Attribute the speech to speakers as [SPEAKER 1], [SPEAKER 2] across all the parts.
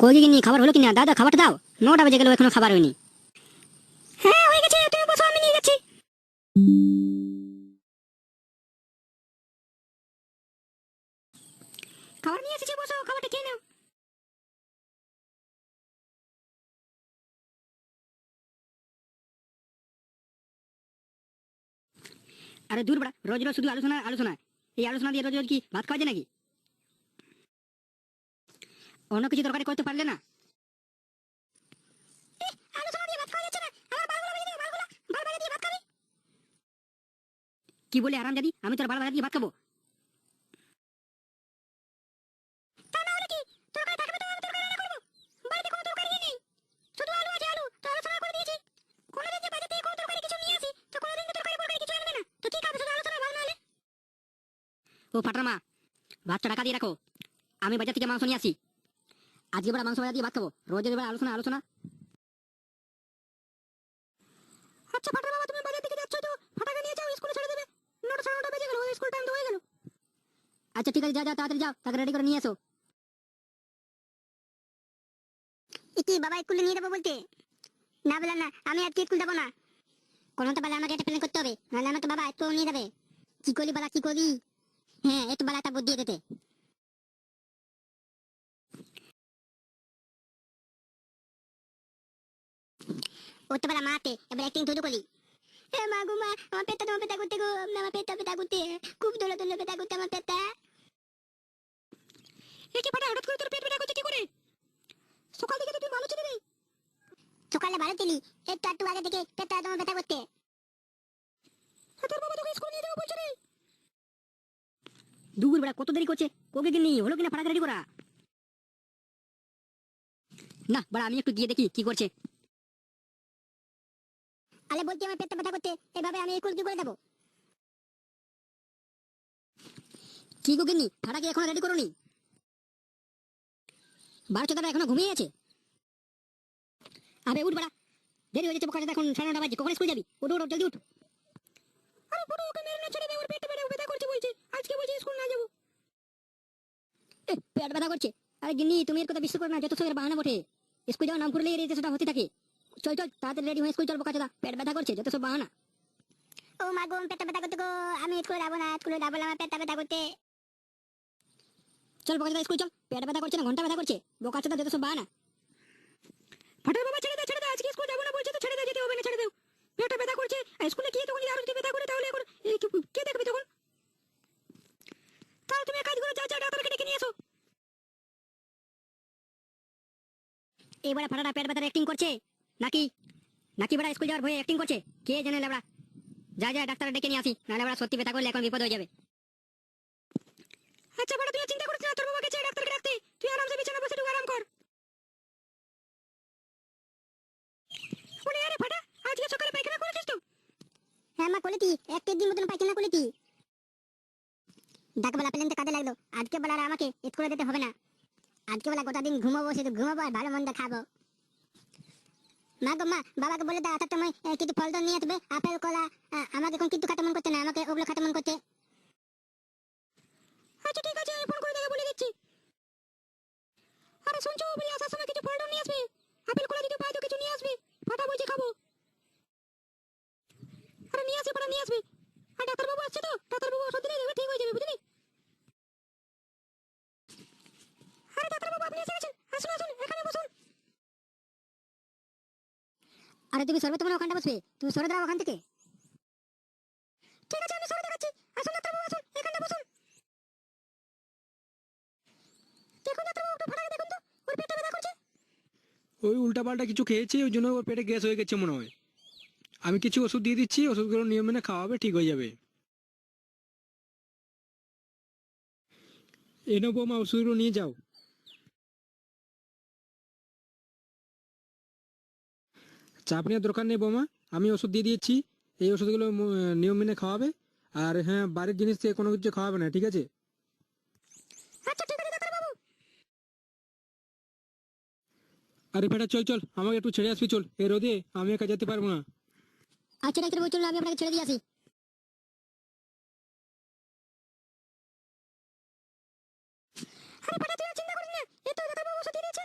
[SPEAKER 1] কই কিনি খাবার হলো কিনা? দাদা, খাবারটা দাও। নটা বেজে গেল, এখনও খাবার হয়নি। হ্যাঁ হয়ে গেছে তুমি বসো, আমি নিয়ে যাচ্ছি। খাবার নিয়ে এসেছি, বসো, খাবারটা খেয়ে নাও। আরে দূর বড়া, রোজ রোজ শুধু আলোচনা আলোচনা। এই আলোচনা দিয়ে রোজ রোজ কি ভাত খাওয়া যায় নাকি? অন্য কিছু তরকারি করতে পারলে না। কি বলে আরাম জাদি? আমি তোর ভেজে দিয়ে ভাত খাব। ও ফাটার মা, ভাতটা ঢাকা দিয়ে রাখো। আমি বাজার থেকে মাংস নিয়ে আসি। আজকে বড় মাংস দিয়ে ভাত খাব। রোজের বেলা আলোচনা আলোচনা। আচ্ছা ফাটার বাবা, তুমি বাজার থেকে যাচ্ছ তো? ফাটাকে নিয়ে যাও, স্কুলে ছেড়ে দেবে। নটা সাড়ে নটা বেজে গেল স্কুল টাইম তো হয়ে গেল। আচ্ছা ঠিক আছে, যা যা, তাড়াতাড়ি যাও, তাকে রেডি করে নিয়ে এসো।
[SPEAKER 2] কি বাবা, স্কুলে নিয়ে যাব বলতে? না, বলে না, আমি আজকে স্কুল যাব না। কোনো তো বেলা আমাকে একটা প্ল্যান করতে হবে। নাহলে আমাকে বাবা স্কুল নিয়ে যাবে। কি করলি, বাবা, কি করবি? হ্যাঁ একটু বেলা একটা বুদ্ধি দিতে ওর তো বেলা মাতে এবার একটিং তুই করলি। এ মা গো মা আমার পেটটা তোমার পেটা করতে গো আমার পেটটা পেটা করতে খুব দোলা দোলা পেটা করতে আমার পেটটা।
[SPEAKER 1] এ কি ফাটা হঠাৎ করে তোর পেট ব্যথা করছে কি করে? সকাল থেকে তো তুই ভালো ছিলি রে।
[SPEAKER 2] সকালে ভালো ছিলি একটু একটু আগে থেকে পেটটা তোমার পেটা করতে
[SPEAKER 1] তোর বাবা তোকে স্কুলে নিয়ে যাব বলছে রে। দুগুর বেড়া কত দেরি করছে? কোকে কিনি হলো কিনা ফাটাকে রেডি করা? না বড়া আমি একটু গিয়ে দেখি কি করছে।
[SPEAKER 2] আলে বলছি আমার পেটটা ব্যথা করতে এভাবে আমি স্কুল কি করে যাব
[SPEAKER 1] কি গো কিনি ফাটাকে এখনও রেডি করোনি? বারো চোদ্দটা এখনও ঘুমিয়ে আছে? আবে উঠ বড়া দেরি হয়ে যাচ্ছে বোকা এখন সাড়ে নটা বাজে কখন স্কুল যাবি? উঠ উঠ জলদি উঠ। আরে বড় ওকে মেরে না ছেড়ে দে ওর পেটে ব্যথা ব্যথা করছে বলছে। আজকে বলছে স্কুল না যাব। পেট ব্যথা করছে। আরে গিন্নি তুমি এর কথা বিশ্বাস করো না যত সবের বাহানা বটে। স্কুল যাওয়ার নাম করলেই এর সেটা হতে থাকে। চল চল তাড়াতাড়ি রেডি হয়ে স্কুল চল বোকা চোদা। পেট ব্যথা করছে যত সব বাহানা।
[SPEAKER 2] ও মা গো পেটটা ব্যথা করতে গো আমি স্কুলে যাব না স্কুলে যাব না আমার পেটটা ব্যথা করতে
[SPEAKER 1] চল বোকা চোদা স্কুল চল পেট ব্যথা করছে না ঘণ্টা ব্যথা করছে বোকা চোদা যত সব বাহানা। ফাটার বাবা ছেড়ে দে ছেড়ে দে আজকে স্কুল যাব না বলছে তো ছেড়ে দে যেতে হবে না ছেড়ে দেও পেটটা ব্যথা করছে আর স্কুলে গিয়ে তখন যদি আরও যদি ব্যথা করে তাহলে এখন কি- কে দেখবে তখন? তাহলে তুমি কাজ করো যা যা ডাক্তারকে ডেকে নিয়ে এসো। এবারে ফাটাটা পেট ব্যথার অ্যাক্টিং করছে। নাকি? নাকি বড়া স্কুল যাওয়ার ভয়ে অ্যাক্টিং করছে? কে জানে লেবড়া? যা যা ডাক্তার ডেকে নিয়ে আসি। নাহলে বড়া সত্যি ব্যথা করলে এখন বিপদ হয়ে যাবে। আচ্ছা বড়া তুই চিন্তা করিস না। তোর বাবাকে চেয়ে ডাক্তারকে ডাকতে। তুই আরামসে বিছানা বসে একটু আরাম কর। ওরে ফাটা! আজকে সকালে পায়খানা করেছিস তো?
[SPEAKER 2] হ্যাঁ মা কলেতি একটা দিন মতন পাইছেন না কলেতি ডাকবেলা প্লেনতে কাজে লাগল। আজকে বেলা আমাকে স্কুলে যেতে হবে না। আজকে বেলা গোটা দিন ঘুমাবো, শুধু ঘুমাবো আর ভালো মন্দ খাব। মা গো মা, বাবাকে বলে দাও আসার সময় কিছু ফল টল নিয়ে আসবে। আপেল, কলা আমাকে এখন কিন্তু খাতে মন করতে না, আমাকে ওগুলো খাতে মন করতে
[SPEAKER 1] আচ্ছা ঠিক আছে, ফোন করে তাকে বলে দিচ্ছি। আরে শুনছো, বলি আসার সময় কিছু ফল নিয়ে আসবে? আপেল, কলা যদি পাই তো কিছু নিয়ে আসবে? ফাটা বলছে খাব। আরে নিয়ে আসবে ফাটা নিয়ে আসবে। আর ডাক্তারবাবু আসছে তো? ডাক্তারবাবু ওষুধ দিলে ঠিক হয়ে যাবে, বুঝলি আরে ডাক্তারবাবু আপনি এসে গেছেন আসুন আসুন এখানে বসুন আরে তুমি সর্বে তোমার ওখানটা বসবে তুমি সরে দাঁড়াও ওখান থেকে। ঠিক আছে, আমি সরে দেখাচ্ছি। আসুন ডাক্তারবাবু, আসুন। এখানটা বসুন। দেখুন ডাক্তারবাবু, একটু ফাটাকে দেখুন তো। ওর পেটটা ব্যথা করছে।
[SPEAKER 3] ওই উল্টাপাল্টা কিছু খেয়েছে, ওই জন্য ওর পেটে গ্যাস হয়ে গেছে মনে হয়। আমি কিছু ওষুধ দিয়ে দিচ্ছি, ওষুধগুলো নিয়ম মেনে খাওয়াবে ঠিক হয়ে যাবে। এনো বৌমা, ওষুধগুলো নিয়ে যাও। চাপ নেওয়ার দরকার নেই বৌমা। আমি ওষুধ দিয়ে দিয়েছি। এই ওষুধগুলো নিয়ম মেনে খাওয়াবে। আর হ্যাঁ বাড়ির জিনিস থেকে কোনো কিছু খাওয়াবে না ঠিক আছে?
[SPEAKER 1] আচ্ছা
[SPEAKER 3] আরে বেটা চল চল আমাকে একটু ছেড়ে আসবি চল। এই রোদে আমি একা যেতে পারব না।
[SPEAKER 1] আচ্ছা ডাক্তারবাবু চলুন আমি আপনাকে ছেড়ে দিয়ে আসি। আরে ফাটা তুই চিন্তা করিস না। এই তো ডাক্তারবাবু ওষুধ দিয়ে দিয়েছে।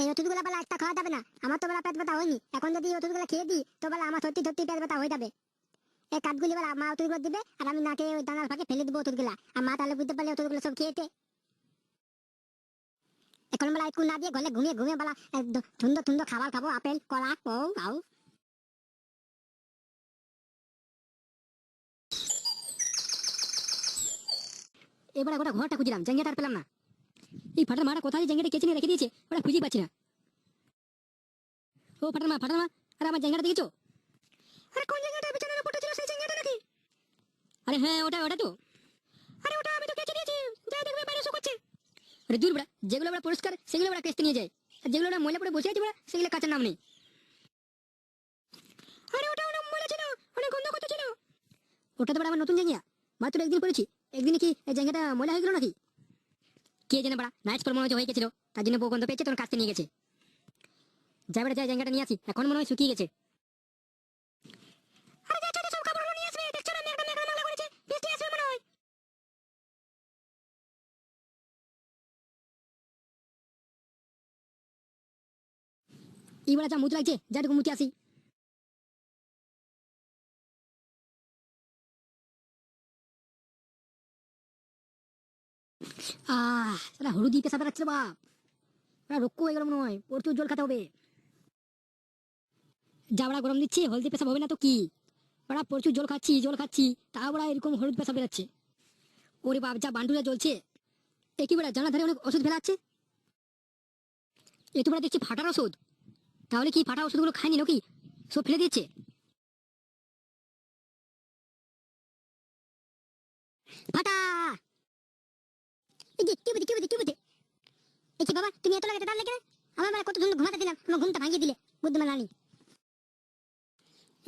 [SPEAKER 1] এই ওষুধগুলো বেলা একটা খাওয়া যাবে না। আমার তো বেলা পেট ব্যথা হয়নি। এখন যদি এই ওষুধগুলো খেয়ে দিই, তো বেলা আমার সত্যি সত্যি পেট ব্যথা হয়ে যাবে। এই কাঠগুলি বেলা মা ওষুধগুলো দিবে, আর আমি না খেয়ে ওই দানার ফাঁকে ফেলে দেবো ওষুধগুলা আর মা তাহলে বুঝতে পারলে ওষুধগুলো সব খেয়েছে। এখন বেলা স্কুল না দিয়ে ঘরে ঘুমিয়ে ঘুমিয়ে বেলা সুন্দর সুন্দর খাবার খাব, আপেল, কলা ও আও
[SPEAKER 4] এবার গোটা ঘরটা খুঁজলাম জাঙ্গিয়াটা আর পেলাম না। এই ফাটার মাটা কোথায় জাঙ্গিয়াটা কেচে নিয়ে রেখে দিয়েছে? ওটা খুঁজেই পাচ্ছি না। ও ফাটার মা ফাটার মা, আরে আমার জাঙ্গিয়াটা দেখেছ?
[SPEAKER 5] আরে কোন জায়গাটা বিছানার উপরটা ছিল সেই জায়গাটা নাকি?
[SPEAKER 4] আরে হ্যাঁ ওটা ওটা তো।
[SPEAKER 5] আরে ওটা আমি তো কেচে দিয়েছি। যা দেখবে, বাইরে শুকোচ্ছে
[SPEAKER 4] আরে দূর বড়া, যেগুলো বড়া পরিষ্কার, সেগুলো বড়া কেচতে নিয়ে যায়। আর যেগুলো ওরা ময়লা পড়ে বসে আছে বড়া, সেগুলো কাচার নাম নেই।
[SPEAKER 5] আরে ওটা অনেক ময়লা ছিল, অনেক গন্ধ করতে ছিল।
[SPEAKER 4] ওটা তো বড়া আমার নতুন জাঙ্গিয়া মাত্র একদিন পরেছি একদিনে কি এই জাঙ্গিয়াটা ময়লা হয়ে গেল নাকি? কে জানে বড়া নাইট পর মনে হয়ে গেছিল। তার জন্য বউ গন্ধ পেয়েছে, তখন কাচতে নিয়ে গেছে। যাই বড়া যাই জাঙ্গিয়াটা নিয়ে আসি, এখন মনে হয় শুকিয়ে গেছে।
[SPEAKER 5] আরে যা ছোট সব কাপড়গুলো নিয়ে আসবে।
[SPEAKER 4] আহ হলুদি পেশা বেড়াচ্ছে বাপ। ওরা রক্ষ হয়ে গেল মনে হয়, প্রচুর জল খেতে হবে। যা বড়া গরম দিচ্ছে, হলদি পেশাব হবে না তো কি? ওরা প্রচুর জল খাচ্ছি জল খাচ্ছি ওরা এরকম হলুদ পেশা বেরাচ্ছে ওরে বাপ, যা বান্ডুরা জ্বলছে। একই বেড়া জানা ধারে অনেক ওষুধ ফেলাচ্ছে এ তো দেখছি ফাটার ওষুধ। তাহলে কি ফাটা ওষুধগুলো খায়নি নাকি? সব ফেলে দিচ্ছে
[SPEAKER 1] ফাটা! এই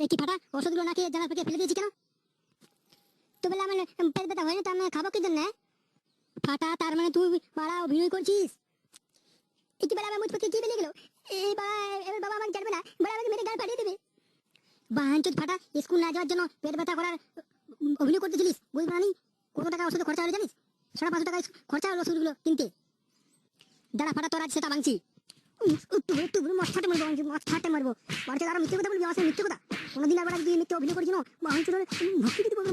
[SPEAKER 1] কি বেলা আমি খাব কি জন্য? মানে এই বাবা এবার বাবা আমাকে জানবে না, বলে স্কুল না যাওয়ার জন্য পেট ব্যথা করার অভিনয় করতেছিলিস বুঝব না কত টাকা ওষুধে খরচা হলো জানিস? সাড়ে পাঁচশো টাকা খরচা হলো ওষুধগুলো কিনতে দাঁড়া, ফাটা, তোর আজ সেটা ভাঙছি। মাথাতে মারবো মাথাতে মারবো। মিথ্যে কথা বলবি, আমার কথা? কোনোদিন আবার যদি মিথ্যে অভিনয় দিতে বলব